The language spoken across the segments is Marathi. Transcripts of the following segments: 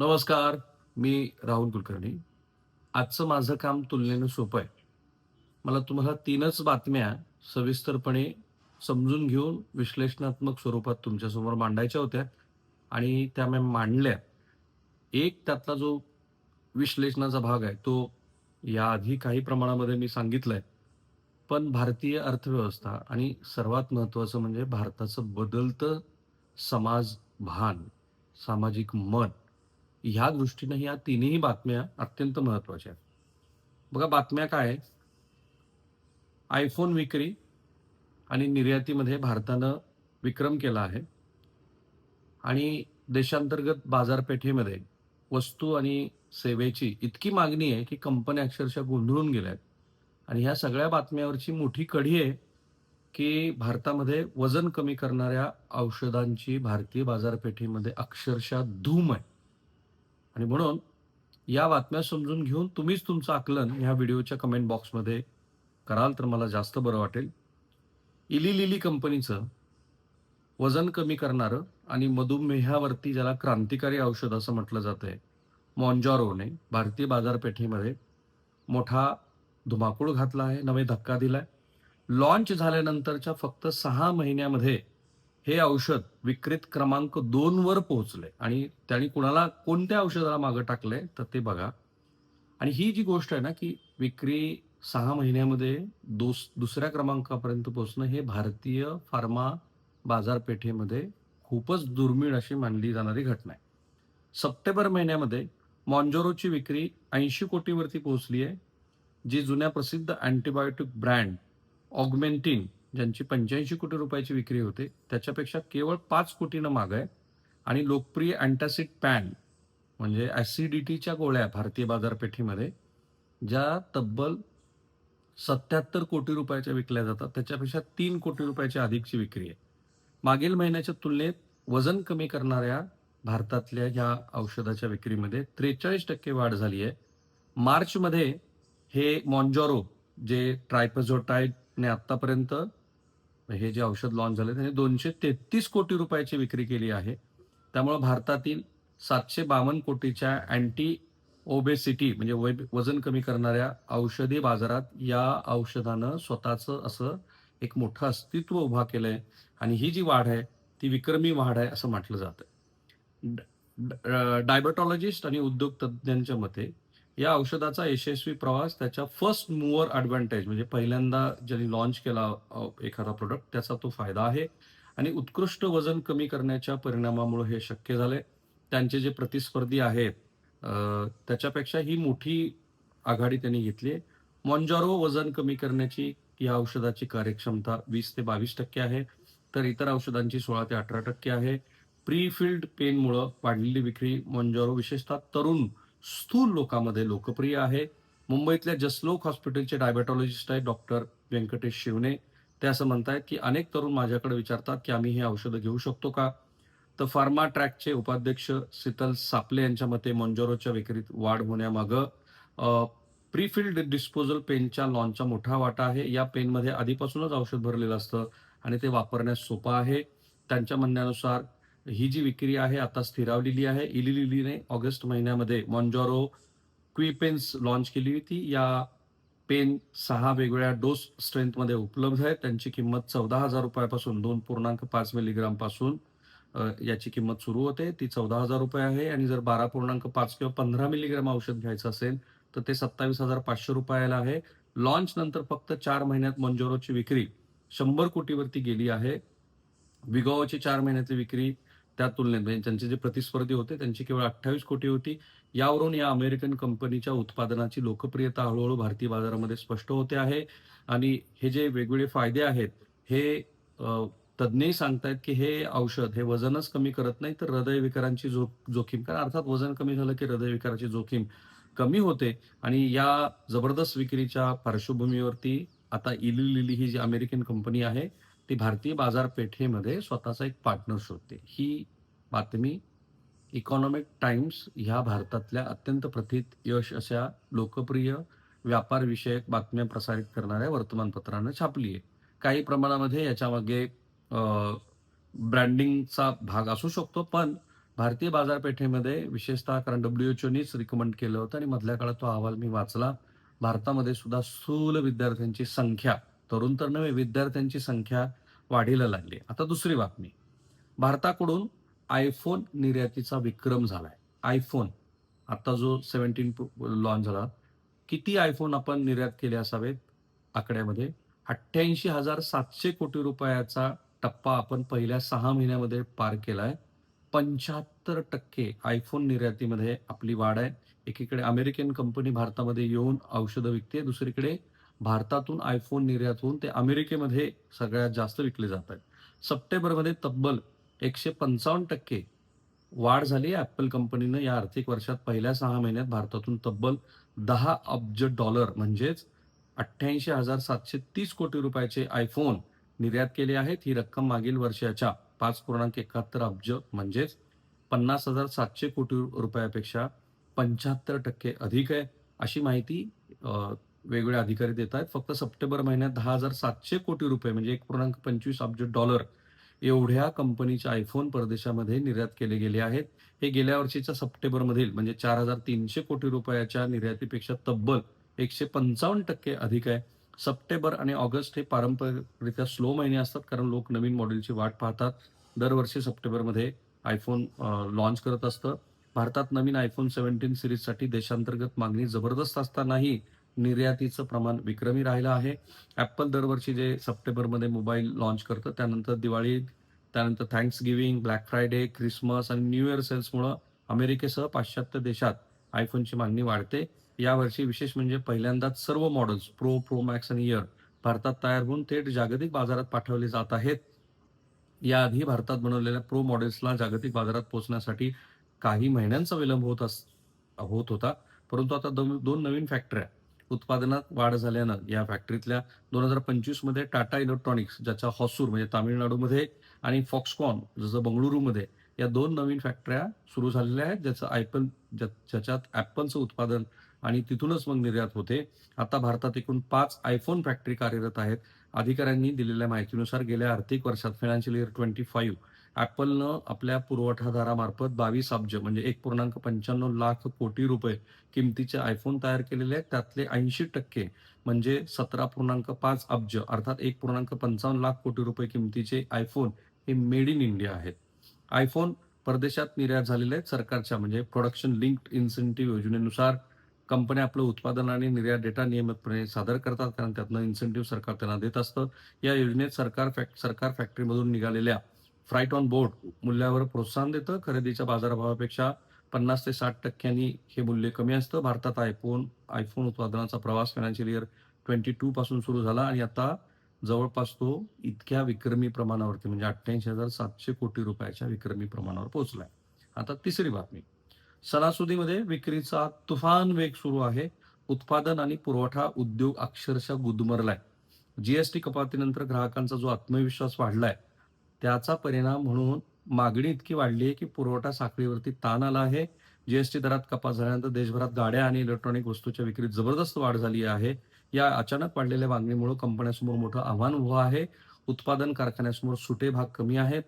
नमस्कार मी राहुल कुलकर्णी. आजचं माझं काम तुलनेनं सोपं आहे. मला तुम्हाला तीनच बातम्या सविस्तरपणे समजून घेऊन विश्लेषणात्मक स्वरूपात तुमच्यासमोर मांडायच्या होत्या आणि त्या मी मांडल्या. एक त्यातला जो विश्लेषणाचा भाग आहे तो याआधी काही प्रमाणामध्ये मी सांगितलं आहे पण भारतीय अर्थव्यवस्था आणि सर्वात महत्त्वाचं म्हणजे भारताचं बदलतं समाज भान सामाजिक मन ह्या दृष्टीनं ह्या तिन्ही बातम्या अत्यंत महत्त्वाच्या आहेत. बघा बातम्या काय? आयफोन विक्री आणि निर्यातीमध्ये भारतानं विक्रम केला आहे. आणि देशांतर्गत बाजारपेठेमध्ये वस्तू आणि सेवेची इतकी मागणी आहे की कंपन्या अक्षरशः गोंधळून गेल्या आहेत. आणि ह्या सगळ्या बातम्यावरची मोठी कढी आहे की भारतामध्ये वजन कमी करणाऱ्या औषधांची भारतीय बाजारपेठेमध्ये अक्षरशः धूम आहे. आणि म्हणून या बातम्या समजून घेऊन तुम्हीच तुमचं आकलन ह्या व्हिडिओच्या कमेंट बॉक्समध्ये कराल तर मला जास्त बरं वाटेल. इली लिली कंपनीचं वजन कमी करणारं आणि मधुमेहावरती ज्याला क्रांतिकारी औषध असं म्हटलं जातं आहे मॉन्जॉरोने भारतीय बाजारपेठेमध्ये मोठा धुमाकूळ घातला आहे नवे धक्का दिला आहे लॉन्च झाल्यानंतरच्या फक्त सहा महिन्यामध्ये हे औषध विक्रीत क्रमांक दोन वर पोहोचले आणि त्यांनी कुणाला कोणत्या औषधाला मागं टाकलंय तर ते बघा. आणि ही जी गोष्ट आहे ना की विक्री सहा महिन्यामध्ये दोस दुसऱ्या क्रमांकापर्यंत पोहोचणं हे भारतीय फार्मा बाजारपेठेमध्ये खूपच दुर्मिळ अशी मानली जाणारी घटना आहे. सप्टेंबर महिन्यामध्ये मॉन्जोरोची विक्री ऐंशी कोटीवरती पोहोचली आहे जी जुन्या प्रसिद्ध अँटीबायोटिक ब्रँड ऑगमेंटिन ज्यांची पंच्याऐंशी कोटी रुपयाची विक्री होते त्याच्यापेक्षा केवळ पाच कोटीनं माग आहे. आणि लोकप्रिय अँटासिड पॅन म्हणजे ॲसिडिटीच्या गोळ्या भारतीय बाजारपेठेमध्ये ज्या तब्बल सत्याहत्तर कोटी रुपयाच्या विकल्या जातात त्याच्यापेक्षा तीन कोटी रुपयाच्या अधिकची विक्री आहे. मागील महिन्याच्या तुलनेत वजन कमी करणाऱ्या भारतातल्या ह्या औषधाच्या विक्रीमध्ये त्रेचाळीस टक्के वाढ झाली आहे. मार्चमध्ये हे मॉन्जॉरो जे ट्रायपझोटाईडने आत्तापर्यंत हे जे औषध लॉन्च झाले त्याने दोनशे तेहतीस कोटी रुपयाची विक्री केली आहे. त्यामुळं भारतातील सातशे बावन्न कोटीच्या अँटी ओबेसिटी म्हणजे वजन कमी करणाऱ्या औषधी बाजारात या औषधानं स्वतःचं असं एक मोठं अस्तित्व उभा केलं आहे आणि ही जी वाढ आहे ती विक्रमी वाढ आहे असं म्हटलं जातं डायबेटॉलॉजिस्ट आणि उद्योग तज्ज्ञांच्या मते या औषधाचा यशस्वी प्रवास त्याच्या फर्स्ट मूवर ॲडव्हान्टेज म्हणजे पहिल्यांदा ज्यांनी लॉन्च केला एखादा प्रोडक्ट त्याचा तो फायदा आहे. आणि उत्कृष्ट वजन कमी करण्याच्या परिणामामुळे हे शक्य झाले. त्यांचे जे प्रतिस्पर्धी आहेत त्याच्यापेक्षा ही मोठी आघाडी त्यांनी घेतली आहे. मॉन्जॉरो वजन कमी करण्याची या औषधाची कार्यक्षमता वीस ते बावीस टक्के आहे. तर इतर औषधांची सोळा ते अठरा टक्के आहे. प्रीफिल्ड पेनमुळं वाढलेली विक्री मॉन्जॉरो विशेषतः तरुण स्थूल लोकांमध्ये लोकप्रिय आहे. मुंबईतल्या जसलोक हॉस्पिटलचे डायबेटॉलॉजिस्ट आहे डॉक्टर व्यंकटेश शिवने. ते असं म्हणतायत की अनेक तरुण माझ्याकडे विचारतात की आम्ही हे औषधं घेऊ शकतो का? तर फार्मा ट्रॅकचे उपाध्यक्ष शीतल सापले यांच्या मते मंजोरोच्या विक्रीत वाढ होण्यामागं प्रीफिल्ड डिस्पोजल पेनच्या लॉन्चचा मोठा वाटा आहे. या पेनमध्ये आधीपासूनच औषध भरलेलं असतं आणि ते वापरण्यास सोपं आहे. त्यांच्या म्हणण्यानुसार ही जी विक्री आहे आता स्थिरावलेली आहे. इलिलिलीने ऑगस्ट महिन्यामध्ये मॉन्जॉरो क्विपेन्स लॉन्च केली होती. या पेन सहा वेगवेगळ्या डोस स्ट्रेंथमध्ये उपलब्ध आहे त्यांची किंमत चौदा हजार रुपयापासून दोन पूर्णांक पाच मिलीग्रामपासून याची किंमत सुरू होते. ती चौदा हजार रुपये आहे आणि जर बारा पूर्णांक पाच किंवा पंधरा मिलीग्राम औषध घ्यायचं असेल तर ते सत्तावीस हजार पाचशे रुपयाला आहे. लॉन्च नंतर फक्त चार महिन्यात मंजोरोची विक्री शंभर कोटीवरती गेली आहे. विगोची चार महिन्याची विक्री त्या तुलनेत म्हणजे त्यांचे जे प्रतिस्पर्धी होते त्यांची केवळ अठ्ठावीस कोटी होती. यावरून या अमेरिकन कंपनीच्या उत्पादनाची लोकप्रियता हळूहळू भारतीय बाजारामध्ये स्पष्ट होते आहे. आणि हे जे वेगवेगळे फायदे आहेत हे तज्ज्ञही सांगतायत की हे औषध हे वजनच कमी करत नाही तर हृदयविकारांची जो जोखीम. कारण अर्थात वजन कमी झालं की हृदयविकाराची जोखीम कमी होते. आणि या जबरदस्त विक्रीच्या पार्श्वभूमीवरती आता इली लिली ही जी अमेरिकन कंपनी आहे ती भारतीय बाजारपेठेमध्ये स्वतःचा एक पार्टनर शोधते ही बातमी इकॉनॉमिक टाइम्स ह्या भारतातल्या अत्यंत प्रथित यश अशा लोकप्रिय व्यापारविषयक बातम्या प्रसारित करणाऱ्या वर्तमानपत्रानं छापली आहे काही प्रमाणामध्ये याच्यामागे ब्रँडिंगचा भाग असू शकतो पण भारतीय बाजारपेठेमध्ये विशेषतः कारण डब्ल्यू चोनीच रिकमेंड केलं होतं आणि मधल्या काळात तो अहवाल मी वाचला. भारतामध्ये सुद्धा स्थूल विद्यार्थ्यांची संख्या, तरुण तर नव्हे विद्यार्थ्यांची संख्या वाढीला लागली. आता दुसरी बातमी. भारताकडून आयफोन निर्यातीचा विक्रम झालाय. आयफोन आता जो सेवन्टीन लॉन्च झाला. किती आयफोन आपण निर्यात केले असावेत आकड्यामध्ये? 88,700 कोटी रुपयाचा टप्पा आपण पहिल्या सहा महिन्यामध्ये पार केला आहे पंच्याहत्तर टक्के आयफोन निर्यातीमध्ये आपली वाढ आहे. एकीकडे अमेरिकन कंपनी भारतामध्ये येऊन औषधं विकते. दुसरीकडे भारतातून आयफोन निर्यात होऊन ते अमेरिकेमध्ये सगळ्यात जास्त विकले जात आहेत. सप्टेंबरमध्ये तब्बल 155% वाढ झाली आहे कंपनीनं या आर्थिक वर्षात पहिल्या सहा महिन्यात भारतातून तब्बल दहा अब्ज डॉलर म्हणजेच 88,730 कोटी रुपयाचे आयफोन निर्यात केले आहेत. ही रक्कम मागील वर्षाच्या 5.71 अब्ज म्हणजेच 50,700 कोटी रुपयापेक्षा 75% अधिक आहे. अशी माहिती वेगवेगळे अधिकारी देत आहेत. फक्त सप्टेंबर महिन्यात 10,700 कोटी रुपये म्हणजे 1.25 अब्ज डॉलर एवढ्या कंपनीच्या आयफोन परदेशामध्ये निर्यात केले गेले आहेत. हे गेल्या वर्षीच्या सप्टेंबरमधील म्हणजे 4,300 कोटी रुपयाच्या निर्यातीपेक्षा तब्बल 155% अधिक आहे. सप्टेंबर आणि ऑगस्ट हे पारंपरिकरित्या स्लो महिने असतात कारण लोक नवीन मॉडेलची वाट पाहतात. दरवर्षी सप्टेंबरमध्ये आयफोन लॉन्च करत असतं. भारतात नवीन आयफोन सेव्हन्टीन सिरीजसाठी देशांतर्गत मागणी जबरदस्त असतानाही निर्यातीचं प्रमाण विक्रमी राहिलं आहे. ॲपल दरवर्षी जे सप्टेंबरमध्ये मोबाईल लॉन्च करतं त्यानंतर दिवाळी, त्यानंतर थँक्सगिव्हिंग, ब्लॅक फ्रायडे, ख्रिसमस आणि न्यू इयर सेल्समुळं अमेरिकेसह पाश्चात्य देशात आयफोनची मागणी वाढते. यावर्षी विशेष म्हणजे पहिल्यांदाच सर्व मॉडेल्स प्रो, प्रो मॅक्स आणि इयर भारतात तयार होऊन थेट जागतिक बाजारात पाठवले जात आहेत. याआधी भारतात बनवलेल्या प्रो मॉडेल्सला जागतिक बाजारात पोहोचण्यासाठी काही महिन्यांचा विलंब होत अस होत होता. परंतु आता दोन दोन नवीन फॅक्टऱ्या उत्पादनात वाढ झाल्यानं या फॅक्टरीतल्या 2025 मध्ये टाटा इलेक्ट्रॉनिक्स ज्याच्या हॉसूर म्हणजे तामिळनाडूमध्ये आणि फॉक्सकॉन जसं बंगळुरूमध्ये या दोन नवीन फॅक्टऱ्या सुरू झालेल्या आहेत. ज्याचं Apple ज्या ज्याच्यात ॲपलचं उत्पादन आणि तिथूनच मग निर्यात होते. आता भारतात एकूण पाच आयफोन फॅक्टरी कार्यरत आहेत. अधिकाऱ्यांनी दिलेल्या माहितीनुसार गेल्या आर्थिक वर्षात फायनान्शियल इयर 25 ॲपलनं आपल्या पुरवठादारामार्फत 22 अब्ज म्हणजे 1.95 लाख कोटी रुपये किमतीचे आयफोन तयार केलेले आहेत. त्यातले 80% म्हणजे 17.5 अब्ज अर्थात 1.55 लाख कोटी रुपये किमतीचे आयफोन हे मेड इन इंडिया आहेत. आयफोन परदेशात निर्यात झालेले आहेत. सरकारच्या म्हणजे प्रोडक्शन लिंक्ड इन्सेंटिव्ह योजनेनुसार कंपन्या आपलं उत्पादन आणि निर्यात डेटा नियमितपणे सादर करतात कारण त्यातनं इन्सेंटिव्ह सरकार त्यांना देत असतं. या योजनेत सरकार फॅक सरकार फॅक्टरीमधून निघालेल्या फ्राईट ऑन बोर्ड मूल्यावर प्रोत्साहन देतं. खरेदीच्या बाजारभावापेक्षा 50 ते साठ टक्क्यांनी हे मूल्य कमी असतं. भारतात आयफोन आयफोन उत्पादनाचा प्रवास फायनान्शियल इयर 22 पासून सुरू झाला आणि आता जवळपास तो इतक्या विक्रमी प्रमाणावरती म्हणजे 88,700 कोटी रुपयाच्या विक्रमी प्रमाणावर पोहोचलाय. आता तिसरी बातमी. सणासुदीमध्ये विक्रीचा तुफान वेग सुरू आहे. उत्पादन आणि पुरवठा उद्योग अक्षरशः गुदमरलाय. जीएसटी कपातीनंतर ग्राहकांचा जो आत्मविश्वास वाढलाय, त्याचा परिणाम म्हणून मागणी इतकी वाढली आहे की पुरवठा साखळीवरती ताण आला आहे. जीएसटी दरात कपात झाल्यानंतर देशभरात गाड्या आणि इलेक्ट्रॉनिक वस्तूच्या विक्रीत जबरदस्त वाढ झाली आहे. या अचानक वाढलेल्या मागणीमुळे कंपन्यांसमोर मोठं आव्हान उभं आहे. उत्पादन कारखान्यासमोर सुटे भाग कमी आहेत.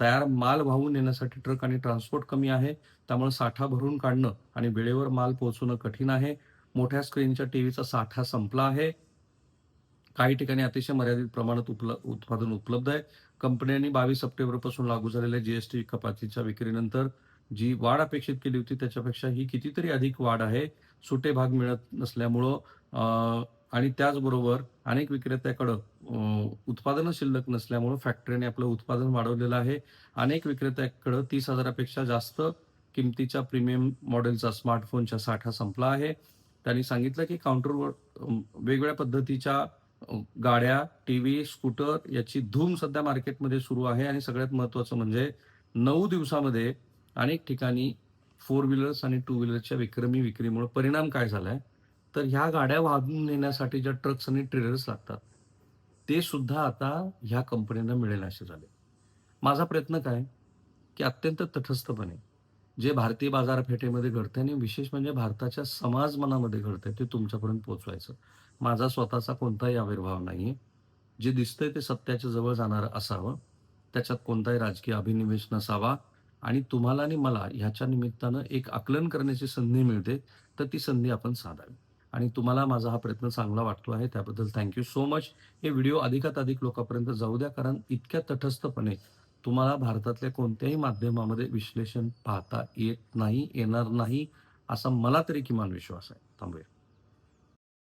तयार माल वाहून नेण्यासाठी ट्रक आणि ट्रान्सपोर्ट कमी आहे. त्यामुळे साठा भरून काढणं आणि वेळेवर माल पोहोचवणं कठीण आहे. मोठ्या स्क्रीनच्या टीव्हीचा साठा संपला आहे. काही ठिकाणी अतिशय मर्यादित प्रमाणात उपल उत्पादन उपलब्ध आहे. कंपन्यांनी 22 सप्टेंबरपासून लागू झालेल्या जीएसटी कपातीच्या विक्रीनंतर जी वाढ अपेक्षित केली होती त्याच्यापेक्षा ही कितीतरी अधिक वाढ आहे. सुटे भाग मिळत नसल्यामुळं आणि त्याचबरोबर अनेक विक्रेत्याकडं उत्पादन उत्पादनं शिल्लक नसल्यामुळं फॅक्टरीने आपलं उत्पादन वाढवलेलं आहे. अनेक विक्रेत्याकडं तीस हजारापेक्षा जास्त किमतीच्या प्रीमियम मॉडेलचा स्मार्टफोनचा साठा संपला आहे. त्यांनी सांगितलं की काउंटरवर वेगवेगळ्या पद्धतीच्या गाड्या गाड्या, टीव्ही, स्कूटर याची धूम सध्या मार्केटमध्ये सुरू आहे आणि सगळ्यात महत्त्वाचं म्हणजे नऊ दिवसामध्ये अनेक ठिकाणी फोर व्हीलर्स आणि टू व्हीलर्सच्या विक्रमी विक्रीमुळे परिणाम काय झालाय, तर ह्या गाड्या वाहून नेण्यासाठी ज्या ट्रक्स आणि ट्रेलर्स लागतात, ते सुद्धा आता ह्या कंपन्यांना मिळेल असे झाले. माझा प्रयत्न काय, की अत्यंत तटस्थपणे जे भारतीय बाजारपेठेमध्ये घडतंय आणि विशेष म्हणजे भारताच्या समाज मनामध्ये घडतंय ते तुमच्यापर्यंत पोहोचवायचं. माझा स्वतःचा कोणताही आविर्भाव नाही जे दिसतंय ते सत्याच्या जवळ जाणारं असावं. त्याच्यात कोणताही राजकीय अभिनिवेश नसावा आणि तुम्हाला आणि मला ह्याच्या निमित्तानं एक आकलन करण्याची संधी मिळते, तर ती संधी आपण साधावी. आणि तुम्हाला माझा हा प्रयत्न चांगला वाटतो आहे त्याबद्दल थँक्यू सो मच. हे व्हिडिओ अधिकात अधिक लोकांपर्यंत जाऊ द्या, कारण इतक्या तटस्थपणे तुम्हाला भारतातल्या कोणत्याही माध्यमामध्ये विश्लेषण पाहता येत नाही, येणार नाही, असा मला तरी किमान विश्वास आहे. थांबूया.